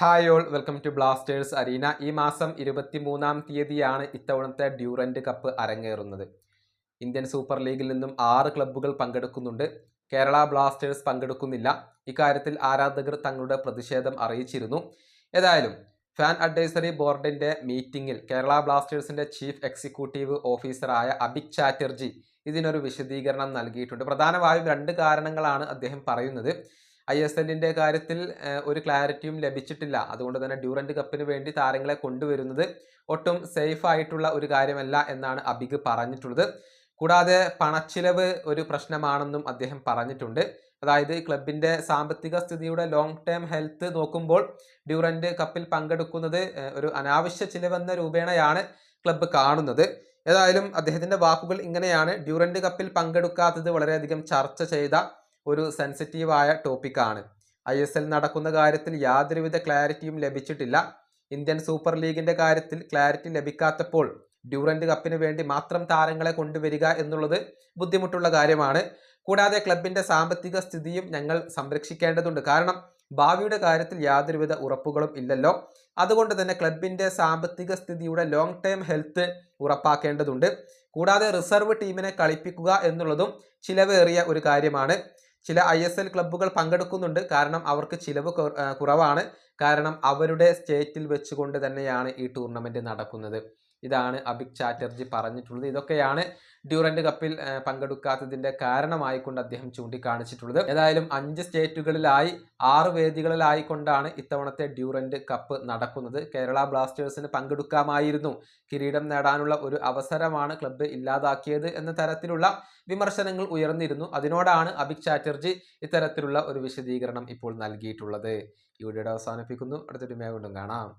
Hi all welcome to Blasters arena ഈ മാസം ഇരുപത്തി മൂന്നാം തീയതിയാണ് ഇത്തവണത്തെ ഡ്യൂറന്റ് കപ്പ് അരങ്ങേറുന്നത്. ഇന്ത്യൻ സൂപ്പർ ലീഗിൽ നിന്നും ആറ് ക്ലബ്ബുകൾ പങ്കെടുക്കുന്നുണ്ട്. കേരള ബ്ലാസ്റ്റേഴ്സ് പങ്കെടുക്കുന്നില്ല. ഇക്കാര്യത്തിൽ ആരാധകർ തങ്ങളുടെ പ്രതിഷേധം അറിയിച്ചിരുന്നു. ഏതായാലും ഫാൻ അഡ്വൈസറി ബോർഡിന്റെ മീറ്റിംഗിൽ കേരള ബ്ലാസ്റ്റേഴ്സിന്റെ ചീഫ് എക്സിക്യൂട്ടീവ് ഓഫീസറായ അബിക് ചാറ്റർജി ഇതിനൊരു വിശദീകരണം നൽകിയിട്ടുണ്ട്. പ്രധാനമായും രണ്ട് കാരണങ്ങളാണ് അദ്ദേഹം പറയുന്നത്. ഐ എസ് എല്ലിന്റെ കാര്യത്തിൽ ഒരു ക്ലാരിറ്റിയും ലഭിച്ചിട്ടില്ല. അതുകൊണ്ട് തന്നെ ഡ്യൂറന്റ് കപ്പിന് വേണ്ടി താരങ്ങളെ കൊണ്ടുവരുന്നത് ഒട്ടും സേഫ് ആയിട്ടുള്ള ഒരു കാര്യമല്ല എന്നാണ് അബിഗ് പറഞ്ഞിട്ടുള്ളത്. കൂടാതെ പണച്ചിലവ് ഒരു പ്രശ്നമാണെന്നും അദ്ദേഹം പറഞ്ഞിട്ടുണ്ട്. അതായത് ക്ലബിന്റെ സാമ്പത്തിക സ്ഥിതിയുടെ ലോങ് ടേം ഹെൽത്ത് നോക്കുമ്പോൾ ഡ്യൂറന്റ് കപ്പിൽ പങ്കെടുക്കുന്നത് ഒരു അനാവശ്യ ചിലവെന്ന രൂപേണയാണ് ക്ലബ്ബ് കാണുന്നത്. ഏതായാലും അദ്ദേഹത്തിന്റെ വാക്കുകൾ ഇങ്ങനെയാണ്. ഡ്യൂറന്റ് കപ്പിൽ പങ്കെടുക്കാത്തത് വളരെയധികം ചർച്ച ചെയ്ത ഒരു സെൻസിറ്റീവായ ടോപ്പിക്കാണ് ഐ എസ് എൽ നടക്കുന്ന കാര്യത്തിൽ യാതൊരുവിധ ക്ലാരിറ്റിയും ലഭിച്ചിട്ടില്ല. ഇന്ത്യൻ സൂപ്പർ ലീഗിന്റെ കാര്യത്തിൽ ക്ലാരിറ്റി ലഭിക്കാത്തപ്പോൾ ഡ്യൂറന്റ് കപ്പിന് വേണ്ടി മാത്രം താരങ്ങളെ കൊണ്ടുവരിക എന്നുള്ളത് ബുദ്ധിമുട്ടുള്ള കാര്യമാണ്. കൂടാതെ ക്ലബിന്റെ സാമ്പത്തിക സ്ഥിതിയും ഞങ്ങൾ സംരക്ഷിക്കേണ്ടതുണ്ട്. കാരണം ഭാവിയുടെ കാര്യത്തിൽ യാതൊരുവിധ ഉറപ്പുകളും ഇല്ലല്ലോ. അതുകൊണ്ട് തന്നെ ക്ലബിന്റെ സാമ്പത്തിക സ്ഥിതിയുടെ ലോങ് ടേം ഹെൽത്ത് ഉറപ്പാക്കേണ്ടതുണ്ട്. കൂടാതെ റിസർവ് ടീമിനെ കളിപ്പിക്കുക എന്നുള്ളതും ചിലവേറിയ ഒരു കാര്യമാണ്. ചില ഐ എസ് എൽ ക്ലബ്ബുകൾ പങ്കെടുക്കുന്നുണ്ട്. കാരണം അവർക്ക് ചിലവ് കുറവാണ്. കാരണം അവരുടെ സ്റ്റേറ്റിൽ വെച്ചുകൊണ്ട് തന്നെയാണ് ഈ ടൂർണമെന്റ് നടക്കുന്നത്. ഇതാണ് അഭിക് ചാറ്റർജി പറഞ്ഞിട്ടുള്ളത്. ഇതൊക്കെയാണ് ഡ്യൂറന്റ് കപ്പിൽ പങ്കെടുക്കാത്തതിന്റെ കാരണമായിക്കൊണ്ട് അദ്ദേഹം ചൂണ്ടിക്കാണിച്ചിട്ടുള്ളത്. ഏതായാലും അഞ്ച് സ്റ്റേറ്റുകളിലായി ആറ് വേദികളിലായിക്കൊണ്ടാണ് ഇത്തവണത്തെ ഡ്യൂറന്റ് കപ്പ് നടക്കുന്നത്. കേരള ബ്ലാസ്റ്റേഴ്സിന് പങ്കെടുക്കാമായിരുന്നു. കിരീടം നേടാനുള്ള ഒരു അവസരമാണ് ക്ലബ്ബ് ഇല്ലാതാക്കിയത് എന്ന തരത്തിലുള്ള വിമർശനങ്ങൾ ഉയർന്നിരുന്നു. അതിനോടാണ് അഭിക് ചാറ്റർജി ഇത്തരത്തിലുള്ള ഒരു വിശദീകരണം ഇപ്പോൾ നൽകിയിട്ടുള്ളത്. ഈ വീഡിയോയുടെ അവസാനിപ്പിക്കുന്നു. അടുത്തൊരു മേ വീണ്ടും കാണാം.